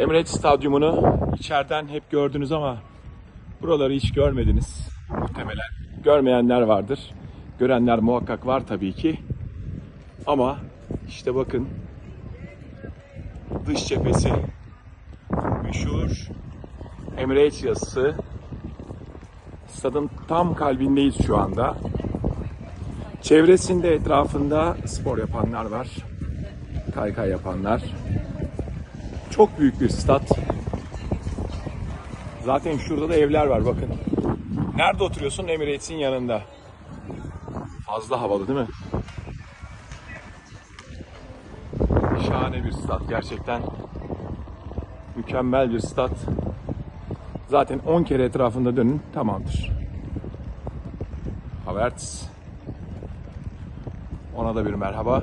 Emirates Stadyumunu içeriden hep gördünüz ama buraları hiç görmediniz muhtemelen. Görmeyenler vardır. Görenler muhakkak var tabii ki. Ama işte bakın dış cephesi meşhur Emirates yazısı. Stadın tam kalbindeyiz şu anda. Çevresinde etrafında spor yapanlar var. Kaykay yapanlar. Çok büyük bir stat. Zaten şurada da evler var bakın. Nerede oturuyorsun? Emirates'in yanında. Fazla havalı değil mi? Şahane bir stat gerçekten. Mükemmel bir stat. Zaten 10 kere etrafında dönün tamamdır. Havertz. Ona da bir merhaba.